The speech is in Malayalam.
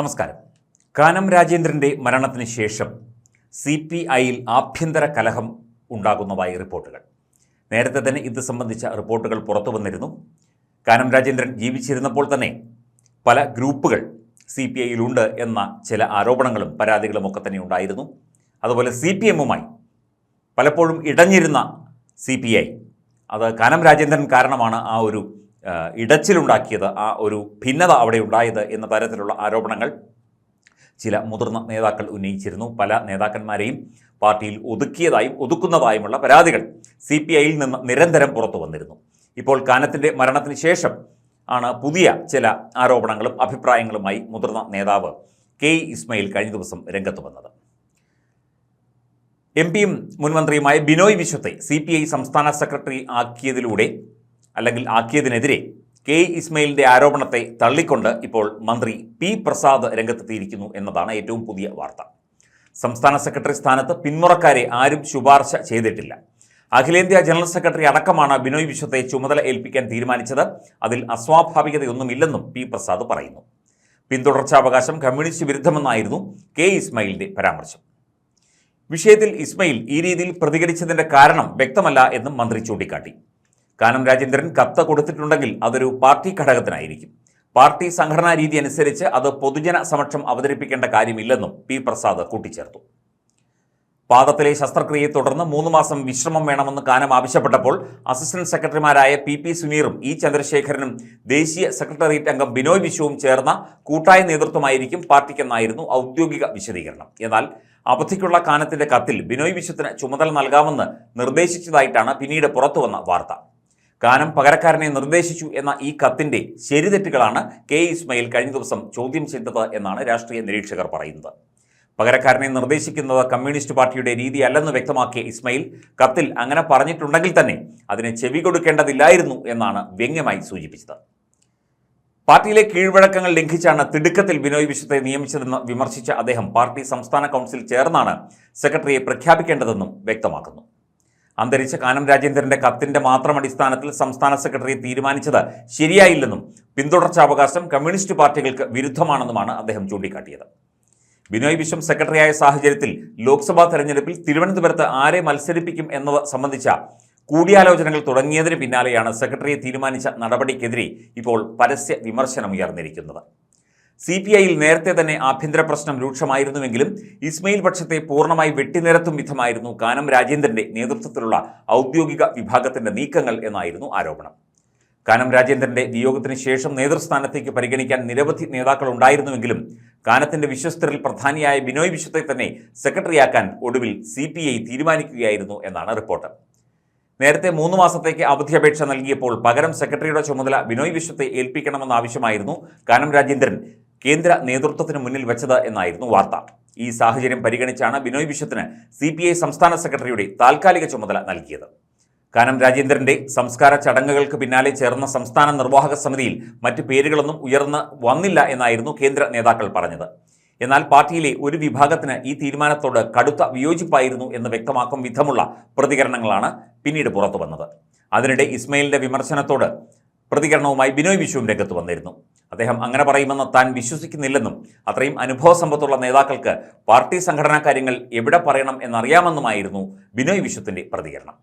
നമസ്കാരം. കാനം രാജേന്ദ്രന്റെ മരണത്തിന് ശേഷം സി പി ഐയിൽ ആഭ്യന്തര കലഹം ഉണ്ടാകുന്നതായി റിപ്പോർട്ടുകൾ. നേരത്തെ തന്നെ ഇത് സംബന്ധിച്ച റിപ്പോർട്ടുകൾ പുറത്തു വന്നിരുന്നു. കാനം രാജേന്ദ്രൻ ജീവിച്ചിരുന്നപ്പോൾ തന്നെ പല ഗ്രൂപ്പുകൾ സി പി ഐയിലുണ്ട് എന്ന ചില ആരോപണങ്ങളും പരാതികളും ഒക്കെ തന്നെ ഉണ്ടായിരുന്നു. അതുപോലെ സി പി എമ്മുമായി പലപ്പോഴും ഇടഞ്ഞിരുന്ന സി പി ഐ. അത് കാനം രാജേന്ദ്രൻ കാരണമാണ് ആ ഒരു ഇടച്ചിലുണ്ടാക്കിയത് ആ ഒരു ഭിന്നത അവിടെ ഉണ്ടായത് എന്ന തരത്തിലുള്ള ആരോപണങ്ങൾ ചില മുതിർന്ന നേതാക്കൾ ഉന്നയിച്ചിരുന്നു. പല നേതാക്കന്മാരെയും പാർട്ടിയിൽ ഒതുക്കിയതായും ഒതുക്കുന്നതായുമുള്ള പരാതികൾ സി പി ഐയിൽ നിന്ന് നിരന്തരം പുറത്തു വന്നിരുന്നു. ഇപ്പോൾ കാനത്തിന്റെ മരണത്തിന് ശേഷം ആണ് പുതിയ ചില ആരോപണങ്ങളും അഭിപ്രായങ്ങളുമായി മുതിർന്ന നേതാവ് കെ ഇസ്മയിൽ കഴിഞ്ഞ ദിവസം രംഗത്ത് വന്നത്. എം പിയും മുൻമന്ത്രിയുമായ ബിനോയ് വിശ്വത്തെ സി പി ഐ സംസ്ഥാന സെക്രട്ടറി ആക്കിയതിലൂടെ അല്ലെങ്കിൽ ആക്കിയതിനെതിരെ കെ ഇസ്മയിലിന്റെ ആരോപണത്തെ തള്ളിക്കൊണ്ട് ഇപ്പോൾ മന്ത്രി പി പ്രസാദ് രംഗത്തെത്തിയിരിക്കുന്നു എന്നതാണ് ഏറ്റവും പുതിയ വാർത്ത. സംസ്ഥാന സെക്രട്ടറി സ്ഥാനത്ത് പിന്മുറക്കാരെ ആരും ശുപാർശ ചെയ്തിട്ടില്ല. അഖിലേന്ത്യാ ജനറൽ സെക്രട്ടറി അടക്കമാണ് ബിനോയ് വിശ്വത്തെ ചുമതല ഏൽപ്പിക്കാൻ തീരുമാനിച്ചത്. അതിൽ അസ്വാഭാവികതയൊന്നുമില്ലെന്നും പി പ്രസാദ് പറയുന്നു. പിന്തുടർച്ചാവകാശം കമ്മ്യൂണിസ്റ്റ് വിരുദ്ധമെന്നായിരുന്നു കെ ഇസ്മയിലിന്റെ പരാമർശം. വിഷയത്തിൽ ഇസ്മയിൽ ഈ രീതിയിൽ പ്രതികരിച്ചതിന്റെ കാരണം വ്യക്തമല്ല എന്നും മന്ത്രി ചൂണ്ടിക്കാട്ടി. കാനം രാജേന്ദ്രൻ കത്ത് കൊടുത്തിട്ടുണ്ടെങ്കിൽ അതൊരു പാർട്ടി ഘടകത്തിനായിരിക്കും. പാർട്ടി സംഘടനാ രീതി അനുസരിച്ച് അത് പൊതുജന സമക്ഷം അവതരിപ്പിക്കേണ്ട കാര്യമില്ലെന്നും പി പ്രസാദ് കൂട്ടിച്ചേർത്തു. പാദത്തിലെ ശസ്ത്രക്രിയയെ തുടർന്ന് മൂന്ന് മാസം വിശ്രമം വേണമെന്ന് കാനം ആവശ്യപ്പെട്ടപ്പോൾ അസിസ്റ്റന്റ് സെക്രട്ടറിമാരായ പി പി സുനീറും ഇ ചന്ദ്രശേഖരനും ദേശീയ സെക്രട്ടേറിയറ്റ് അംഗം ബിനോയ് വിശ്വവും ചേർന്ന കൂട്ടായ നേതൃത്വമായിരിക്കും പാർട്ടിക്കെന്നായിരുന്നു ഔദ്യോഗിക വിശദീകരണം. എന്നാൽ അവധിക്കുള്ള കാനത്തിന്റെ കത്തിൽ ബിനോയ് വിശ്വത്തിന് ചുമതല നൽകാമെന്ന് നിർദ്ദേശിച്ചതായിട്ടാണ് പിന്നീട് പുറത്തുവന്ന വാർത്ത. കാനം പകരക്കാരനെ നിർദ്ദേശിച്ചു എന്ന ഈ കത്തിന്റെ ശരിതെറ്റുകളാണ് കെ ഇസ്മയിൽ കഴിഞ്ഞ ദിവസം ചോദ്യം ചെയ്തത് എന്നാണ് രാഷ്ട്രീയ നിരീക്ഷകർ പറയുന്നത്. പകരക്കാരനെ നിർദ്ദേശിക്കുന്നത് കമ്മ്യൂണിസ്റ്റ് പാർട്ടിയുടെ രീതി അല്ലെന്ന് വ്യക്തമാക്കിയ ഇസ്മയിൽ കത്തിൽ അങ്ങനെ പറഞ്ഞിട്ടുണ്ടെങ്കിൽ തന്നെ അതിന് ചെവി കൊടുക്കേണ്ടതില്ലായിരുന്നു എന്നാണ് വ്യംഗ്യമായി സൂചിപ്പിച്ചത്. പാർട്ടിയിലെ കീഴ്വഴക്കങ്ങൾ ലംഘിച്ചാണ് തിടുക്കത്തിൽ ബിനോയ് വിശ്വത്തെ നിയമിച്ചതെന്ന് വിമർശിച്ച അദ്ദേഹം പാർട്ടി സംസ്ഥാന കൗൺസിൽ ചേർന്നാണ് സെക്രട്ടറിയെ പ്രഖ്യാപിക്കേണ്ടതെന്നും വ്യക്തമാക്കുന്നു. അന്തരിച്ച കാനം രാജേന്ദ്രന്റെ കത്തിന്റെ മാത്രം അടിസ്ഥാനത്തിൽ സംസ്ഥാന സെക്രട്ടറി തീരുമാനിച്ചത് ശരിയായില്ലെന്നും പിന്തുടർച്ചാവകാശം കമ്മ്യൂണിസ്റ്റ് പാർട്ടികൾക്ക് വിരുദ്ധമാണെന്നുമാണ് അദ്ദേഹം ചൂണ്ടിക്കാട്ടിയത്. ബിനോയ് വിശ്വം സെക്രട്ടറിയായ സാഹചര്യത്തിൽ ലോക്സഭാ തെരഞ്ഞെടുപ്പിൽ തിരുവനന്തപുരത്ത് ആരെ മത്സരിപ്പിക്കും എന്നത് സംബന്ധിച്ച കൂടിയാലോചനകൾ തുടങ്ങിയതിന് പിന്നാലെയാണ് സെക്രട്ടറിയെ തീരുമാനിച്ച നടപടിക്കെതിരെ ഇപ്പോൾ പരസ്യ വിമർശനം ഉയർന്നിരിക്കുന്നത്. സി പി ഐയിൽ നേരത്തെ തന്നെ ആഭ്യന്തര പ്രശ്നം രൂക്ഷമായിരുന്നുവെങ്കിലും ഇസ്മയിൽ പക്ഷത്തെ പൂർണമായി വെട്ടിനിരത്തും വിധമായിരുന്നു കാനം രാജേന്ദ്രന്റെ നേതൃത്വത്തിലുള്ള ഔദ്യോഗിക വിഭാഗത്തിന്റെ നീക്കങ്ങൾ എന്നായിരുന്നു ആരോപണം. കാനം രാജേന്ദ്രന്റെ വിയോഗത്തിന് ശേഷം നേതൃസ്ഥാനത്തേക്ക് പരിഗണിക്കാൻ നിരവധി നേതാക്കൾ ഉണ്ടായിരുന്നുവെങ്കിലും കാനത്തിന്റെ വിശ്വസ്തരിൽ പ്രധാനിയായ ബിനോയ് വിശ്വത്തെ തന്നെ സെക്രട്ടറിയാക്കാൻ ഒടുവിൽ സി പി ഐ തീരുമാനിക്കുകയായിരുന്നു എന്നാണ് റിപ്പോർട്ട്. നേരത്തെ മൂന്ന് മാസത്തേക്ക് അവധി അപേക്ഷ നൽകിയപ്പോൾ പകരം സെക്രട്ടറിയുടെ ചുമതല ബിനോയ് വിശ്വത്തെ ഏൽപ്പിക്കണമെന്ന ആവശ്യമായിരുന്നു കാനം രാജേന്ദ്രൻ. കേന്ദ്ര നേതൃത്വത്തിന് മുന്നിൽ വെച്ചത് എന്നായിരുന്നു വാർത്ത. ഈ സാഹചര്യം പരിഗണിച്ചാണ് ബിനോയ് വിശ്വത്തിന് സി പി ഐ സംസ്ഥാന സെക്രട്ടറിയുടെ താൽക്കാലിക ചുമതല നൽകിയത്. കാനം രാജേന്ദ്രന്റെ സംസ്കാര ചടങ്ങുകൾക്ക് പിന്നാലെ ചേർന്ന സംസ്ഥാന നിർവാഹക സമിതിയിൽ മറ്റ് പേരുകളൊന്നും ഉയർന്ന് വന്നില്ല എന്നായിരുന്നു കേന്ദ്ര നേതാക്കൾ പറഞ്ഞത്. എന്നാൽ പാർട്ടിയിലെ ഒരു വിഭാഗത്തിന് ഈ തീരുമാനത്തോട് കടുത്ത വിയോജിപ്പായിരുന്നു എന്ന് വ്യക്തമാക്കും വിധമുള്ള പ്രതികരണങ്ങളാണ് പിന്നീട് പുറത്തു വന്നത് അതിനിടെ ഇസ്മയിലിന്റെ വിമർശനത്തോട് പ്രതികരണവുമായി ബിനോയ് വിശ്വം രംഗത്ത് വന്നിരുന്നു. അദ്ദേഹം അങ്ങനെ പറയുമെന്ന് താൻ വിശ്വസിക്കുന്നില്ലെന്നും അത്രയും അനുഭവ സമ്പത്തുള്ള നേതാക്കൾക്ക് പാർട്ടി സംഘടനാ കാര്യങ്ങൾ എവിടെ പറയണം എന്നറിയാമെന്നുമായിരുന്നു ബിനോയ് വിശ്വത്തിന്റെ പ്രതികരണം.